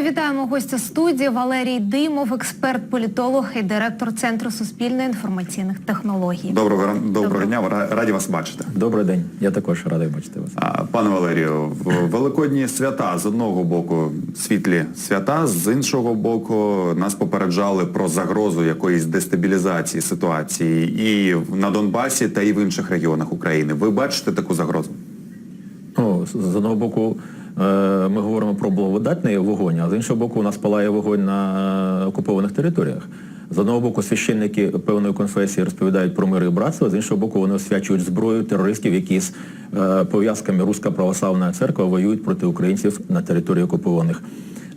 І вітаємо гостя студії Валерій Димов, експерт-політолог і директор Центру суспільно-інформаційних технологій. Доброго, доброго Доброго. дня, ра- раді вас бачити. Добрий день. Я також радий бачити вас. А, Пане Валерію, в- великодні свята з одного боку світлі свята, з іншого боку нас попереджали про загрозу якоїсь дестабілізації ситуації і в- на Донбасі та і в інших регіонах України. Ви бачите таку загрозу? Ну, з одного боку, ми говоримо про благодатний вогонь, а з іншого боку, у нас палає вогонь на е, окупованих територіях. З одного боку, священники певної конфесії розповідають про мир і братство, з іншого боку, вони освячують зброю терористів, які з е, пов'язками Руська православна церква воюють проти українців на території окупованих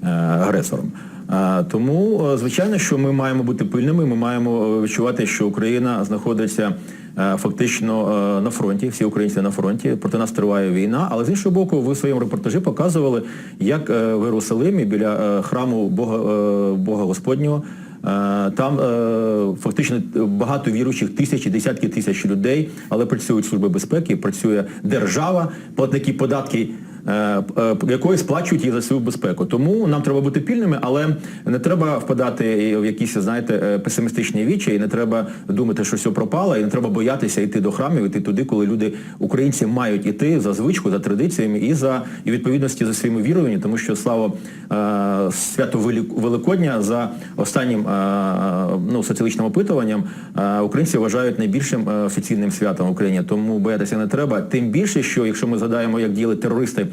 е, агресором. Е, Тому, е, звичайно, що ми маємо бути пильними, ми маємо е, відчувати, що Україна знаходиться е, фактично е, на фронті, всі українці на фронті, проти нас триває війна, але з іншого боку, ви в своєму репортажі показували, як е, в Єрусалимі біля е, храму Бога, е, Бога Господнього Е, Там е, фактично багато віруючих, тисячі, десятки тисяч людей, але працюють служби безпеки, працює держава, платники податки, е, е, якої сплачують їх за свою безпеку. Тому нам треба бути пільними, але не треба впадати в якісь, знаєте, е, песимістичні вічі, і не треба думати, що все пропало, і не треба боятися йти до храмів, йти туди, коли люди, українці, мають іти за звичку, за традиціями і за і відповідності за своїми віруваннями, тому що слава е, свято Велик- Великодня за останнім е, ну, соціологічним опитуванням е, українці вважають найбільшим е, офіційним святом в Україні, тому боятися не треба. Тим більше, що якщо ми згадаємо, як діяли терористи е,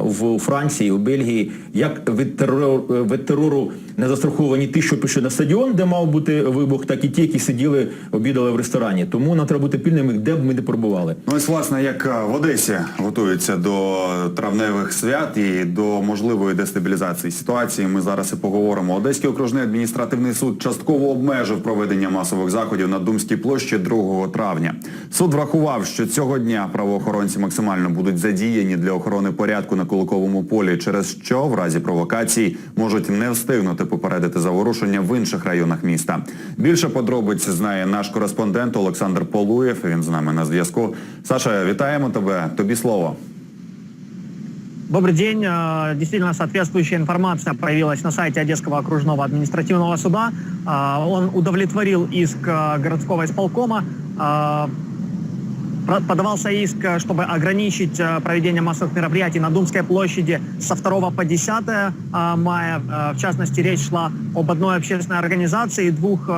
в Франції, у Бельгії, як від терору, від терору не застраховані ті, що пішли на стадіон, де мав бути вибух, так і ті, які сиділи, обідали в ресторані. Тому нам треба бути пільними, де б ми не перебували. Ну ось власне, як е, в Одесі готуються до травневих свят і до можливої дестабілізації ситуації, ми зараз і поговоримо. Одеський окружний адміністративний суд частково обмежив проведення масових заходів на Думській площі 2 травня. Суд врахував, що цього дня правоохоронці максимально будуть задіяні для охорони порядку на Куликовому полі, через що в разі провокацій можуть не встигнути попередити заворушення в інших районах міста. Більше подробиць знає наш кореспондент Олександр Полуєв. Він з нами на зв'язку. Саша, вітаємо тебе. Тобі слово. Добрый день. Э, Действительно, соответствующая информация появилась на сайте Одесского окружного административного суда. Э, Он удовлетворил иск э, городского исполкома. Подавался иск, э, чтобы ограничить э, проведение массовых мероприятий на Думской площади со 2 по 10 э, мая. В частности, речь шла об одной общественной организации и двух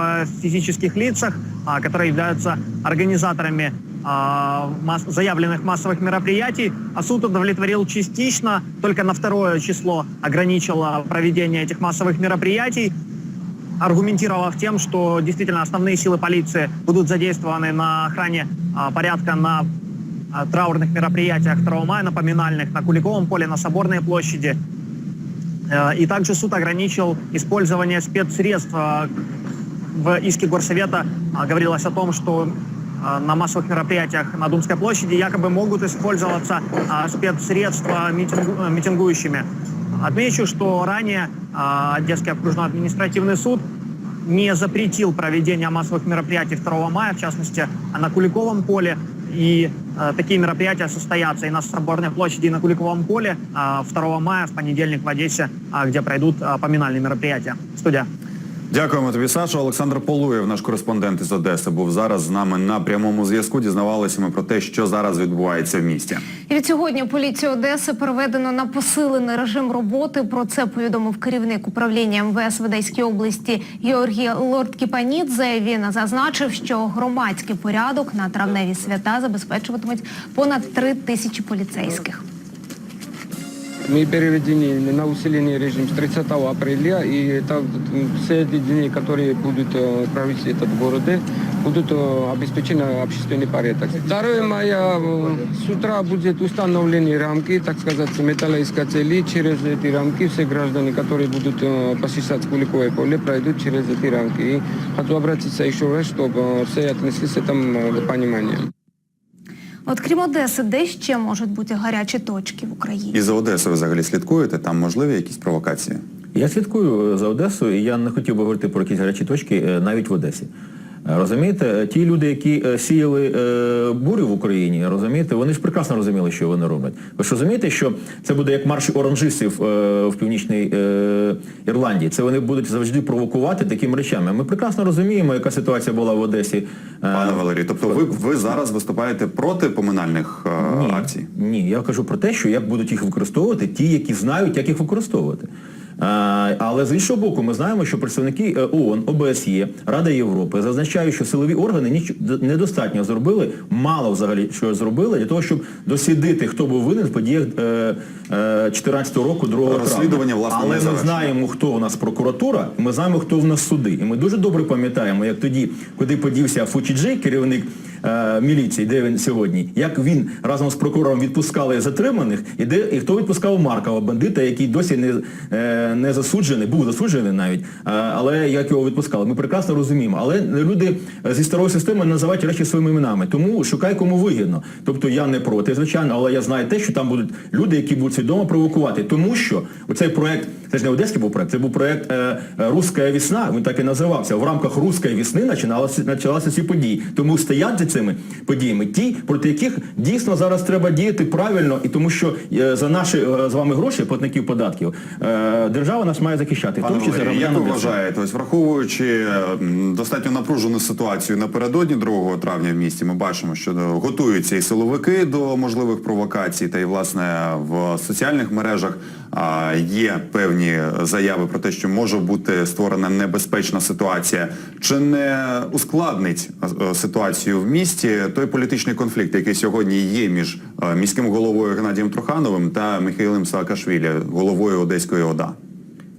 физических лицах, а, которые являются организаторами а, заявленных массовых мероприятий, а суд удовлетворил частично, только на второе число ограничил а, проведение этих массовых мероприятий, аргументировав тем, что действительно основные силы полиции будут задействованы на охране а, порядка на а, траурных мероприятиях 2 мая, на поминальных, на Куликовом поле, на Соборной площади. Э, И также суд ограничил использование спецсредств. А, В иске Горсовета говорилось о том, что на массовых мероприятиях на Думской площади якобы могут использоваться спецсредства митингу- э, митингующими. Отмечу, что ранее а, Одесский окружной административный суд не запретил проведение массовых мероприятий 2 мая, в частности, на Куликовом поле. И э, такие мероприятия состоятся и на Соборной площади, и на Куликовом поле а, 2 мая, в понедельник в Одессе, а, где пройдут а, поминальные мероприятия. Студия. Дякуємо тобі, Саша. Олександр Полуєв, наш кореспондент із Одеси, був зараз з нами на прямому зв'язку. Дізнавалися ми про те, що зараз відбувається в місті. І від сьогодні поліцію Одеси переведено на посилений режим роботи. Про це повідомив керівник управління МВС в Одеській області Георгій Лорд-Кіпанідзе. Він зазначив, що громадський порядок на травневі свята забезпечуватимуть понад три тисячі поліцейських Мы переведены на усиленный режим с 30 апреля, и это м, все эти дни, которые будут э, править этот город, будут э, обеспечен общественный порядок. 2 мая э, с утра будет установлены рамки, так сказать, металлоискатели. Через эти рамки все граждане, которые будут э, посещать Куликовое поле, пройдут через эти рамки. И хочу обратиться еще раз, чтобы э, все отнеслись к этому э, пониманием. От крім Одеси, де ще можуть бути гарячі точки в Україні? І за Одесою взагалі слідкуєте? Там можливі якісь провокації? Я слідкую за Одесою, і я не хотів би говорити про якісь гарячі точки е, навіть в Одесі. Е, Розумієте, ті люди, які е, сіяли е, бурю в Україні, розумієте, вони ж прекрасно розуміли, що вони роблять. Ви ж розумієте, що це буде як марш оранжистів е, в Північній е, Ірландії. Це вони будуть завжди провокувати такими речами. Ми прекрасно розуміємо, яка ситуація була в Одесі. Е, Пане Валерій, тобто ви, ви зараз виступаєте проти поминальних е, ні, акцій? Ні, я кажу про те, що як будуть їх використовувати ті, які знають, як їх використовувати. Але з іншого боку, ми знаємо, що представники е, ООН, ОБСЄ, Рада Європи зазначають, що силові органи ніч- недостатньо зробили, мало взагалі що зробили для того, щоб дослідити, хто був винен в подіях е, е, 14 року, 2 травня. Розслідування, власне, Але ми знаємо, хто у нас прокуратура, ми знаємо, хто в нас суди. І ми дуже добре пам'ятаємо, як тоді, куди подівся Фучіджей, керівник е, міліції, де він сьогодні, як він разом з прокурором відпускали затриманих, і де і хто відпускав Маркова, бандита, який досі не, е, не засуджений, був засуджений навіть, е, але як його відпускали. Ми прекрасно розуміємо. Але люди зі старої системи називають речі своїми іменами. Тому шукай кому вигідно. Тобто я не проти, звичайно, але я знаю те, що там будуть люди, які будуть свідомо провокувати. Тому що оцей проект, це ж не одеський був проект, це був проект Руська весна, він так і називався. В рамках Руської весни починалися, ці події. Тому стоять за цими подіями ті, проти яких дійсно зараз треба діяти правильно, і тому що е, за наші е, з вами гроші, платників податків, е, держава нас має захищати. Пане тому Валерій, як ви вважаєте, ось враховуючи достатньо напружену ситуацію напередодні 2 травня в місті, ми бачимо, що готуються і силовики до можливих провокацій, та й власне в соціальних мережах є певні заяви про те, що може бути створена небезпечна ситуація. Чи не ускладнить ситуацію в місті той політичний конфлікт, який сьогодні є між е, міським головою Геннадієм Трухановим та Михайлом Саакашвілі, головою Одеської ОДА?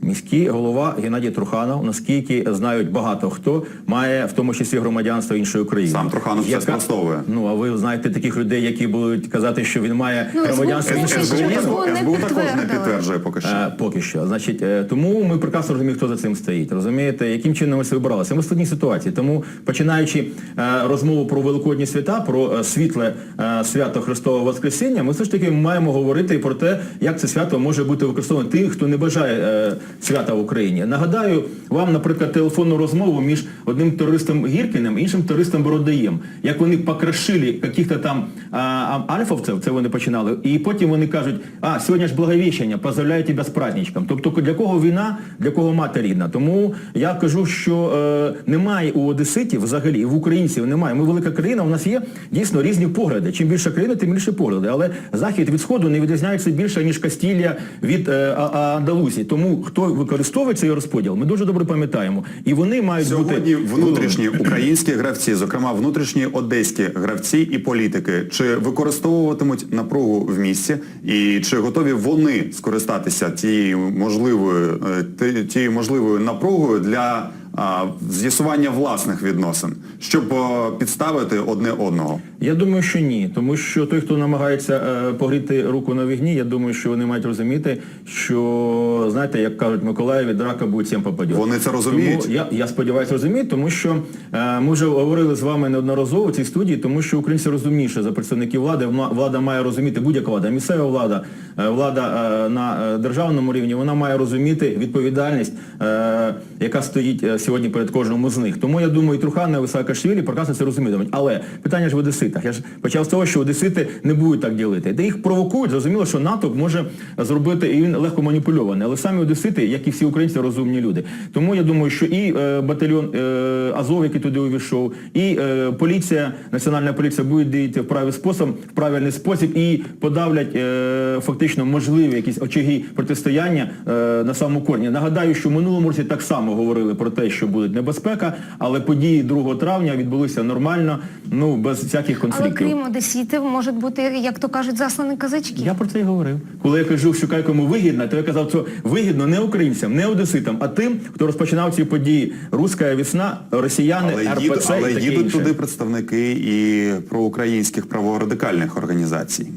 Міський голова Геннадій Труханов, наскільки знають багато хто, має в тому числі громадянство іншої країни. Сам Труханов це спростовує. Ну, а ви знаєте таких людей, які будуть казати, що він має Ну, громадянство СБУ іншої країни? СБУ також не підтверджує поки що. Е, Поки що. Значить, е, тому ми прекрасно розуміємо, хто за цим стоїть. Розумієте, яким чином ми це вибралися? Ми в складній ситуації. Тому, починаючи е, розмову про Великодні свята, про світле свято Христового Воскресіння, ми все ж таки маємо говорити про те, як це свято може бути використовано тим, хто не бажає свята в Україні. Нагадаю вам, наприклад, телефонну розмову між одним терористом Гіркіним і іншим терористом Бородаєм. Як вони покрашили яких-то там а, альфовців, це вони починали, і потім вони кажуть, а, сьогодні ж благовіщення, поздравляю тебе з праздничком. Тобто для кого війна, для кого мати рідна. Тому я кажу, що е, немає у одеситів взагалі, і в українців немає. Ми велика країна, у нас є дійсно різні погляди. Чим більша країна, тим більше погляди. Але захід від сходу не відрізняється більше, ніж Кастілля від е, Андалусії. Тому хто використовує цей розподіл, ми дуже добре пам'ятаємо. І вони мають Сьогодні бути внутрішні українські гравці, зокрема внутрішні одеські гравці і політики, чи використовуватимуть напругу в місті, і чи готові вони скористатися тією можливою е, тією можливою напругою для з'ясування власних відносин, щоб е, підставити одне одного? Я думаю, що ні, тому що той, хто намагається е, погріти руку на вігні, я думаю, що вони мають розуміти, що знаєте, як кажуть Миколаєві, драка буде всім попаде. Вони це розуміють? Тому я, я сподіваюся, розуміють, тому що е, ми вже говорили з вами неодноразово в цій студії, тому що українці розумніші за представників влади. Влада має розуміти будь-яка влада, місцева влада, влада на державному рівні, вона має розуміти відповідальність, яка стоїть сьогодні перед кожному з них. Тому я думаю, і Труханов, і Саакашвілі прекрасно це розумітимуть. Але питання ж в одеситах. Я ж почав з того, що одесити не будуть так ділити. Де їх провокують, зрозуміло, що НАТО може зробити, і він легко маніпульований. Але самі одесити, як і всі українці, розумні люди. Тому я думаю, що і е, батальйон е, Азов, який туди увійшов, і е, поліція, національна поліція буде діяти в правильний спосіб, в правильний спосіб і подавлять фактично можливі якісь очаги протистояння на самому корні. Нагадаю, що в минулому році так само говорили про те, що буде небезпека, але події 2 травня відбулися нормально, ну без всяких Але конфліктів. крім одеситів, можуть бути, як то кажуть, заслані казачки. Я про це і говорив. Коли я кажу, шукай кому вигідно, то я казав, що вигідно не українцям, не одеситам, а тим, хто розпочинав ці події. Руська весна, росіяни, Але, РПЦ їдуть, але і таке їдуть інше. туди представники і проукраїнських праворадикальних організацій.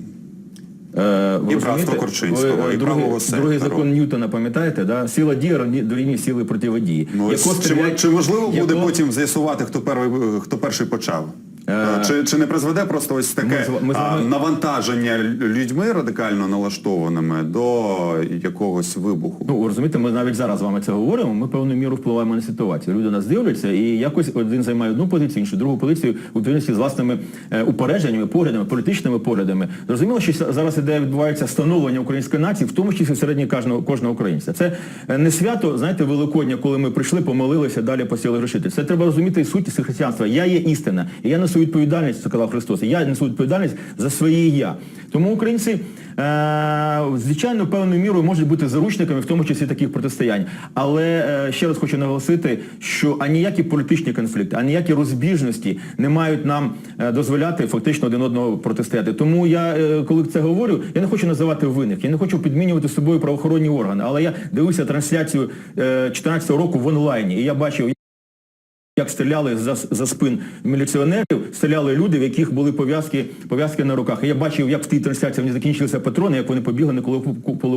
Е, ви І розумієте? братство Корчинського, е, і другий, правого другий закон Ньютона, пам'ятаєте, да? сила дії дорівнює сили противодії. Ну, Яко чи, стріляє- чи можливо буде яко- потім з'ясувати, хто, перший, хто перший почав? Е, Чи, чи не призведе просто ось таке Ми ми а, навантаження людьми радикально налаштованими до якогось вибуху? Ну, розумієте, ми навіть зараз з вами це говоримо, ми певною міру впливаємо на ситуацію. Люди нас дивляться і якось один займає одну позицію, інший другу позицію у відповідності з власними е, упередженнями, поглядами, політичними поглядами. Зрозуміло, що зараз іде відбувається становлення української нації, в тому числі всередині кожного, кожного українця. Це е, не свято, знаєте, Великодня, коли ми прийшли, помолилися, далі посіли грошити. Це треба розуміти і суть християнства. Я є істина, і я несу відповідальність, це казав Христос. Я несу відповідальність за своє я. Тому українці, е, звичайно, певною мірою можуть бути заручниками, в тому числі таких протистоянь. Але е, ще раз хочу наголосити, що аніякі політичні конфлікти, аніякі розбіжності не мають нам е, дозволяти фактично один одного протистояти. Тому я, коли це говорю, я не хочу називати винних, я не хочу підмінювати собою правоохоронні органи. Але я дивився трансляцію 2014 року в онлайні, і я бачив. Як стріляли за, за спин міліціонерів, стріляли люди, в яких були пов'язки, пов'язки на руках. І я бачив, як в тій трансляції вони закінчилися патрони, як вони побігли на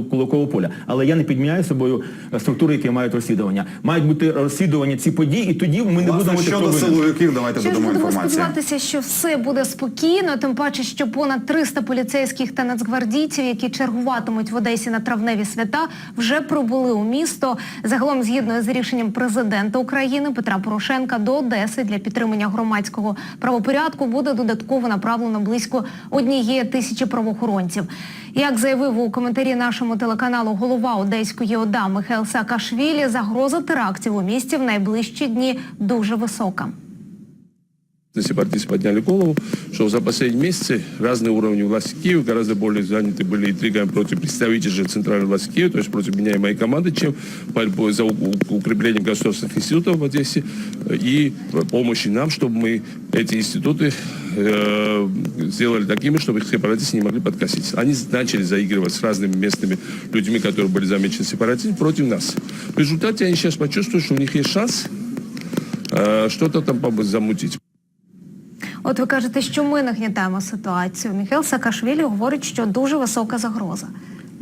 кулакове поля. Але я не підміняю собою е, структури, які мають розслідування. Мають бути розслідування ці події, і тоді ми не будемо Власне, щодо силовиків, давайте Що додамо інформацію. сподіватися, що все буде спокійно, тим паче, що понад 300 поліцейських та нацгвардійців, які чергуватимуть в Одесі на травневі свята, вже прибули у місто. Загалом, згідно з рішенням президента України Петра Порошенка, до Одеси для підтримання громадського правопорядку буде додатково направлено близько однієї тисячі правоохоронців. Як заявив у коментарі нашому телеканалу голова Одеської ОДА Михайло Саакашвілі, загроза терактів у місті в найближчі дні дуже висока. Сепаратисты подняли голову, что за последние месяцы разные уровни власти Киева гораздо более заняты были интригами против представителей центральной власти Киева, то есть против меня и моей команды, чем за укрепление государственных институтов в Одессе и помощи нам, чтобы мы эти институты э, сделали такими, чтобы их сепаратисты не могли подкосить. Они начали заигрывать с разными местными людьми, которые были замечены сепаратизмом, против нас. В результате они сейчас почувствуют, что у них есть шанс э, что-то там замутить. От ви кажете, що ми нагнітаємо ситуацію. Міхайл Саакашвілі говорить, що дуже висока загроза.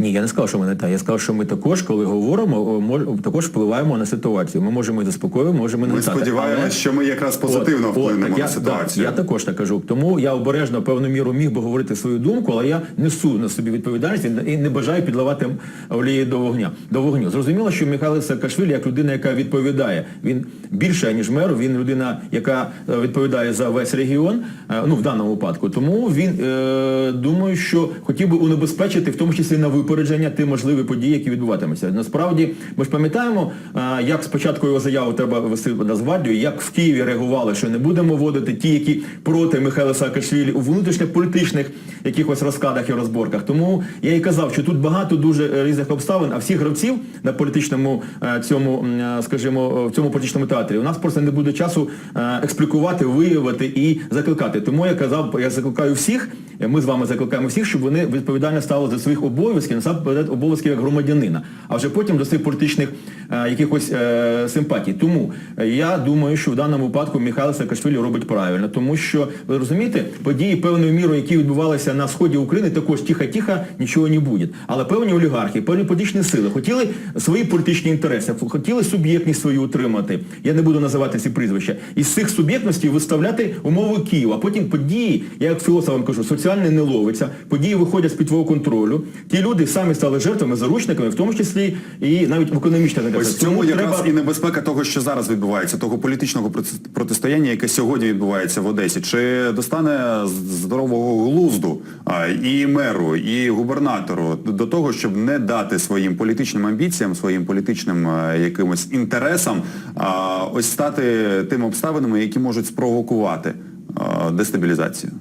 Ні, я не сказав, що ми не так. Я сказав, що ми також, коли говоримо, мож- також впливаємо на ситуацію. Ми можемо і заспокоюємо, можемо і не Ми сподіваємося, Але- що ми якраз позитивно От, от, так на я, ситуацію. Так, я також так кажу. Тому я обережно певну міру міг би говорити свою думку, але я несу на собі відповідальність і не бажаю підливати олії до вогня. До вогню. Зрозуміло, що Михайло Саакашвілі, як людина, яка відповідає, він більше ніж мер, він людина, яка е, відповідає за весь регіон, е, ну в даному випадку. Тому він е, думаю, що хотів би унебезпечити, в тому числі на випередження, ті можливі події, які відбуватимуться. Насправді, ми ж пам'ятаємо, е, як спочатку його заяву треба вести в Нацгвардію, як в Києві реагували, що не будемо вводити ті, які проти Михайла Саакашвілі у внутрішньополітичних якихось розкладах і розборках. Тому я і казав, що тут багато дуже е, різних обставин, а всіх гравців на політичному е, цьому, е, скажімо, в цьому політичному театрі у нас просто не буде часу е, експлікувати, виявити і закликати. Тому я казав, я закликаю всіх, е, ми з вами закликаємо всіх, щоб вони відповідально стали за своїх обов'язків, насамперед обов'язків як громадянина, а вже потім до своїх політичних е, якихось е, симпатій. Тому е, я думаю, що в даному випадку Михайло Саакашвілі робить правильно, тому що ви розумієте, події певною мірою, які відбувалися на сході України, також тихо-тихо нічого не буде. Але певні олігархи, певні політичні сили хотіли свої політичні інтереси, хотіли суб'єктність свою утримати. Я не буду називати ці прізвища. Із цих суб'єктностей виставляти умови Києва. Потім події, я як філософ кажу, соціальне не ловиться, події виходять з-під твого контролю. Ті люди самі стали жертвами, заручниками, в тому числі і навіть в економічних Ось в цьому якраз треба- і небезпека того, що зараз відбувається, того політичного протистояння, яке сьогодні відбувається в Одесі. Чи достане здорового глузду і меру, і губернатору до того, щоб не дати своїм політичним амбіціям, своїм політичним а, якимось інтересам ось стати тими обставинами, які можуть спровокувати а, дестабілізацію?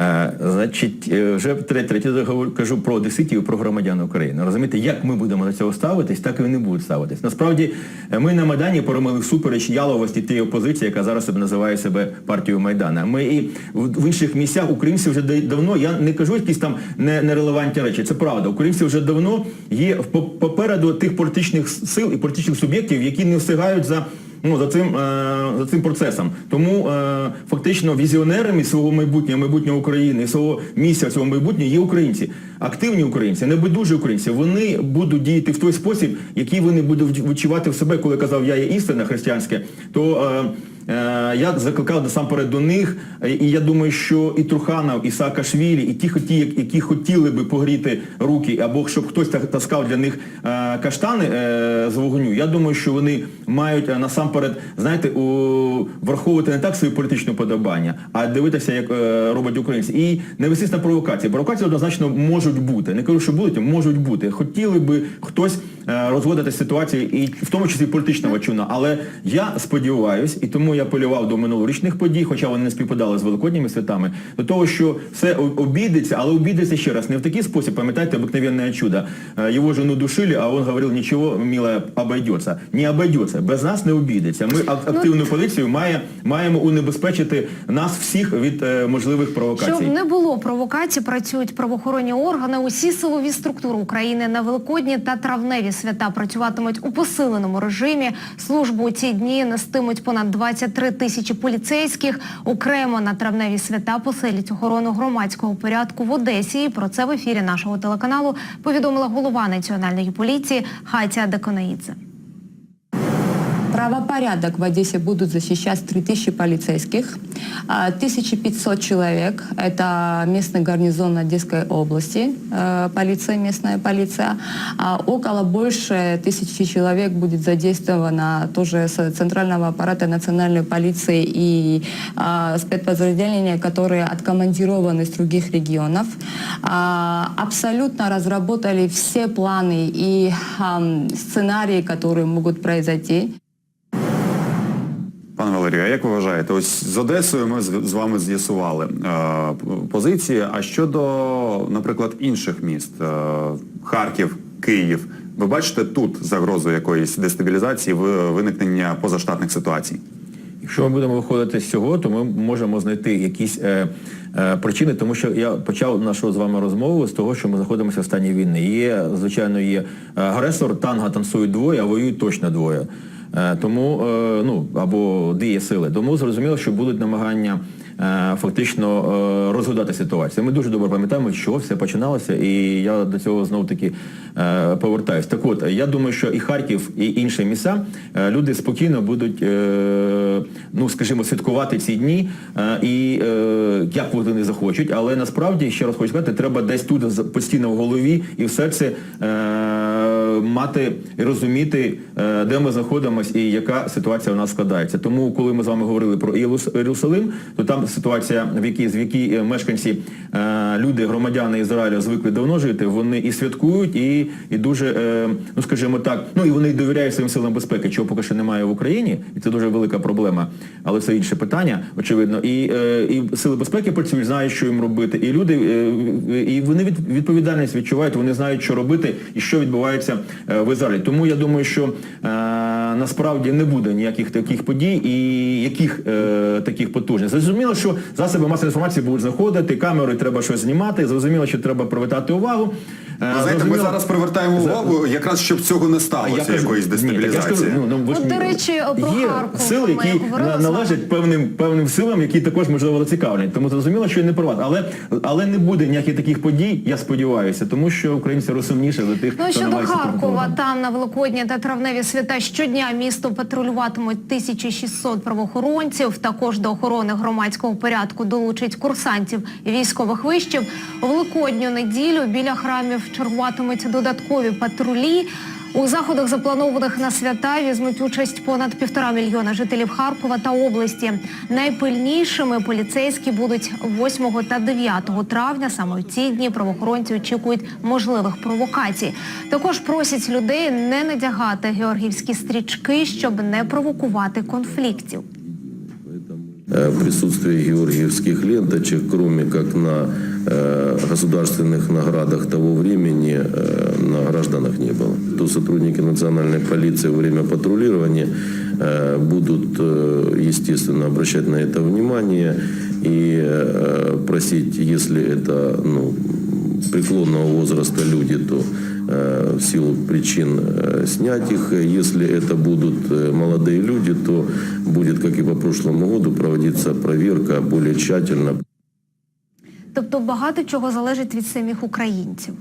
Е, Значить, е, вже третє говорю- кажу про одеситів про громадян України. Розумієте, як ми будемо до цього ставитись, так і вони будуть ставитись. Насправді, е, ми на Майдані поромили всупереч яловості тієї опозиції, яка зараз називає себе партією Майдана. Ми і в інших місцях українці вже да- давно, я не кажу якісь там не- нерелевантні речі, це правда. Українці вже давно є попереду тих політичних сил і політичних суб'єктів, які не встигають за ну, за цим, е, за цим процесом. Тому е, фактично візіонерами свого майбутнього, майбутнього України, свого місця цього майбутнього є українці. Активні українці, небайдужі українці, вони будуть діяти в той спосіб, який вони будуть відчувати в себе, коли казав я є істина християнське, то е, я закликав насамперед до них, е, і я думаю, що і Труханов, і Саакашвілі, і ті, які хотіли би погріти руки, або щоб хтось таскав для них е, каштани е, з вогню, я думаю, що вони мають е, насамперед, знаєте, враховувати не так свої політичні подобання, а дивитися, як е, роблять українці. І не вестись на провокації. Провокації однозначно можуть бути. Не кажу, що будуть, можуть бути. Хотіли би хтось е, розводити ситуацію, і в тому числі політичного чуна. Але я сподіваюся, і тому я полював до минулорічних подій, хоча вони не співпадали з великодніми святами, до того, що все обійдеться, але обійдеться ще раз не в такий спосіб, пам'ятаєте, обикновенне чудо. Е, Його жену душили, а він говорив, нічого, милая, обойдеться. Не обойдеться, без нас не обійдеться. Ми ак- активну поліцію має, маємо унебезпечити нас всіх від е, можливих провокацій. Щоб не було провокацій, працюють правоохоронні органи. Усі силові структури України на великодні та травневі свята працюватимуть у посиленому режимі. Службу у ці дні нестимуть понад 23 тисячі поліцейських. Окремо на травневі свята поселять охорону громадського порядку в Одесі. І про це в ефірі нашого телеканалу повідомила голова національної поліції Хатя Деконаїдзе. Правопорядок в Одессе будут защищать 3000 полицейских, а, 1500 человек, это местный гарнизон Одесской области, э, полиция, местная полиция, а около больше тысячи человек будет задействовано тоже с центрального аппарата национальной полиции и а, спецподразделения, которые откомандированы с других регионов. А, Абсолютно разработали все планы и сценарии, которые могут произойти. Пане Валерію, а як ви вважаєте? Ось з Одесою ми з вами з'ясували е, позиції. А щодо, наприклад, інших міст, е, Харків, Київ, ви бачите тут загрозу якоїсь дестабілізації, виникнення позаштатних ситуацій? Якщо ми будемо виходити з цього, то ми можемо знайти якісь е, е, причини, тому що я почав нашу з вами розмову з того, що ми знаходимося в стані війни. Є, звичайно, є агресор, танга танцюють двоє, а воюють точно двоє. Е, тому, е, ну, або дві сили. Тому зрозуміло, що будуть намагання е, фактично розгадати ситуацію. Ми дуже добре пам'ятаємо, що все починалося, і я до цього знов таки повертаюсь. Так от, я думаю, що і Харків, і інші міста люди спокійно будуть, ну скажімо, святкувати ці дні, і як вони захочуть. Але насправді, ще раз хочу сказати, треба десь тут постійно в голові і в серці мати і розуміти, е, де ми знаходимося і яка ситуація у нас складається. Тому, коли ми з вами говорили про Єрус- Єрусалим, то там ситуація, в якій, в якій е, мешканці, е, люди, громадяни Ізраїля звикли давно жити, вони і святкують, і, і дуже, ну скажімо так, ну і вони й довіряють своїм силам безпеки, чого поки що немає в Україні, і це дуже велика проблема. Але це інше питання, очевидно. І, і сили безпеки працюють, знають, що їм робити. І люди, і вони від, відповідальність відчувають, вони знають, що робити і що відбувається в Ізраїлі. Тому я думаю, що е, насправді не буде ніяких таких подій і яких е, таких потужних. Зрозуміло, що засоби масової інформації будуть заходити, камерою треба щось знімати, зрозуміло, що треба привертати увагу. Е, Ви знаєте, ми зараз привертаємо увагу, якраз щоб цього не сталося, якоїсь дестабілізації. ну, ну, ви От, до речі, про Харків сили, які належать певним певним силам, які також можливо зацікавлені. Тому зрозуміло, що не приват. Але але не буде ніяких таких подій, я сподіваюся, тому що українці розумніше за тих, Ну хто щодо Харкова, там на Великодні та травневі свята щодня місто патрулюватимуть 1600 правоохоронців. Також до охорони громадського порядку долучать курсантів військових вишів. У Великодню неділю біля храмів чергуватимуть додаткові патрулі. У заходах, запланованих на свята, візьмуть участь понад півтора мільйона жителів Харкова та області. Найпильнішими поліцейські будуть 8 та 9 травня. Саме в ці дні правоохоронці очікують можливих провокацій. Також просять людей не надягати георгіївські стрічки, щоб не провокувати конфліктів. Э, присутствие георгиевских ленточек, кроме как на государственных наградах того времени, на гражданах не было. То сотрудники национальной полиции во время патрулирования э, будут, э, естественно, обращать на это внимание и э, просить, если это ну, преклонного возраста люди, то в силу причин снять их. Если это будут молодые люди, то будет, как и по прошлому году, проводиться проверка более тщательно. Тобто багато чого залежить від самих українців.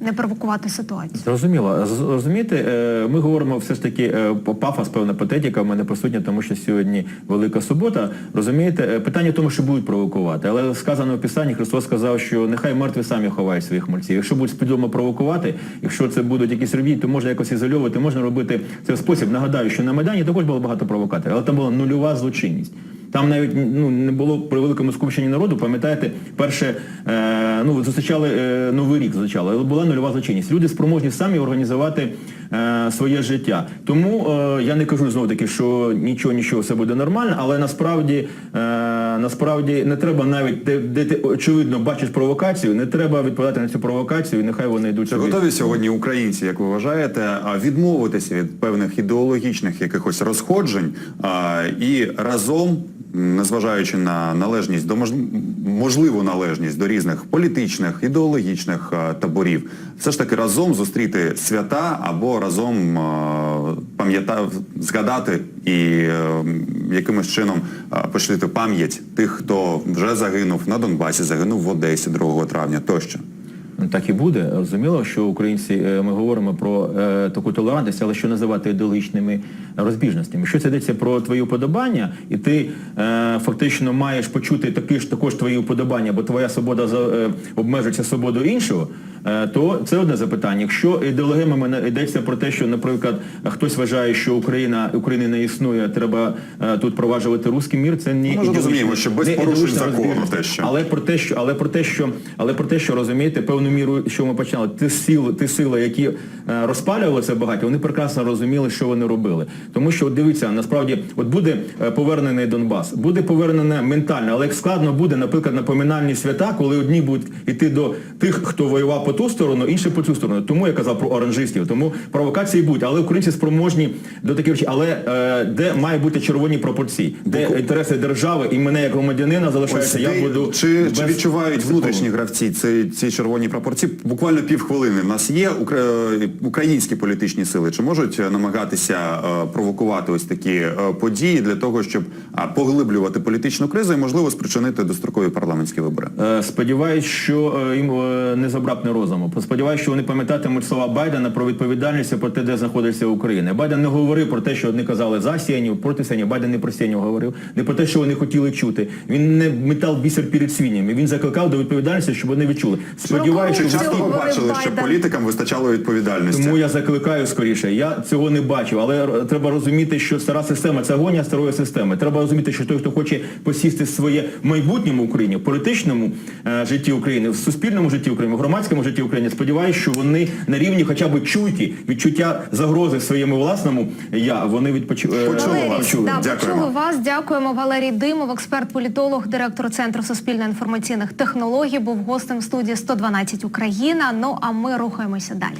не провокувати ситуацію. Зрозуміло. Розумієте, е, ми говоримо все ж таки е, пафос, певна патетика в мене присутня, тому що сьогодні Велика Субота. Розумієте, Е, питання в тому, що будуть провокувати. Але сказано в Писанні, Христос сказав, що нехай мертві самі ховають своїх мальців. Якщо будуть свідомо провокувати, якщо це будуть якісь робіть, то можна якось ізольовувати, можна робити це в спосіб. Нагадаю, що на Майдані також було багато провокаторів, але там була нульова злочинність. Там навіть ну, не було при великому скупченні народу, пам'ятаєте, перше, е, ну, зустрічали е, Новий рік, зустрічали, але була нульова злочинність. Люди спроможні самі організувати е, своє життя. Тому е, я не кажу знову таки, що нічого, нічого, все буде нормально, але насправді, е, насправді не треба навіть, де, де ти очевидно бачиш провокацію, не треба відповідати на цю провокацію, і нехай вони йдуть. Чи готові сьогодні українці, як ви вважаєте, відмовитися від певних ідеологічних якихось розходжень а, і разом, незважаючи на належність до мож- можливу належність до різних політичних, ідеологічних таборів, все ж таки разом зустріти свята або разом а, згадати і е, якимось чином а, почтити пам'ять тих, хто вже загинув на Донбасі, загинув в Одесі 2 травня тощо. Так і буде. Розуміло, що українці, е, ми говоримо про е, таку толерантність, але що називати ідеологічними розбіжностями. Що це йдеться про твої вподобання, і ти е, фактично маєш почути такі ж також твої уподобання, бо твоя свобода обмежується свободою іншого, то це одне запитання. Якщо ідеологемами йдеться про те, що, наприклад, хтось вважає, що Україна України не існує, треба е, тут проваджувати русський мір, це не Ну, ми розуміємо, що без порушень закону те, що. Але про те, що але про те, що але про те, що розумієте, певну міру, що ми починали, ті сили, ті сили, які е, розпалювали це багаття, вони прекрасно розуміли, що вони робили. Тому що от дивіться, насправді, от буде е, повернений Донбас, буде повернене ментально, але як складно буде, наприклад, на поминальні свята, коли одні будуть йти до тих, хто воював по ту сторону, інші по цю сторону. Тому я казав про оранжистів. Тому провокації будуть, але українці спроможні до таких речей. Але е, де має бути червоні пропорції, де інтереси держави і мене як громадянина залишаються, я буду чи, чи відчувають внутрішні гравці ці, ці червоні пропорції? Буквально півхвилини. В нас є укра- українські політичні сили. Чи можуть е, намагатися е, провокувати ось такі е, події для того, щоб поглиблювати політичну кризу і, можливо, спричинити дострокові парламентські вибори? Е, Сподіваюсь, що е, їм е, не забракне розуму. Сподіваюсь, що вони пам'ятатимуть слова Байдена про відповідальність і про те, де знаходиться Україна. Байден не говорив про те, що вони казали за Сіянів, проти Сіянів. Байден не про Сіянів говорив, не про те, що вони хотіли чути. Він не метав бісер перед свинями. Він закликав до відповідальності, щоб вони відчули. Сподіваюсь, Чи що часто бачили, що політикам вистачало відповідальності? тому я закликаю скоріше. Я цього не бачив, але треба розуміти, що стара система це гоня старої системи. Треба розуміти, що той, хто хоче посісти своє в майбутньому Україні, в політичному е, житті України, в суспільному житті України, в громадському житті України, сподіваюся, що вони на рівні хоча б чуті відчуття загрози своєму власному я, вони відпочу... е, Почули да, Дякуємо. почули вас. Дякуємо. Валерій Димов, експерт-політолог, директор Центру суспільно-інформаційних технологій, був гостем студії 112 Україна. Ну а ми рухаємося далі.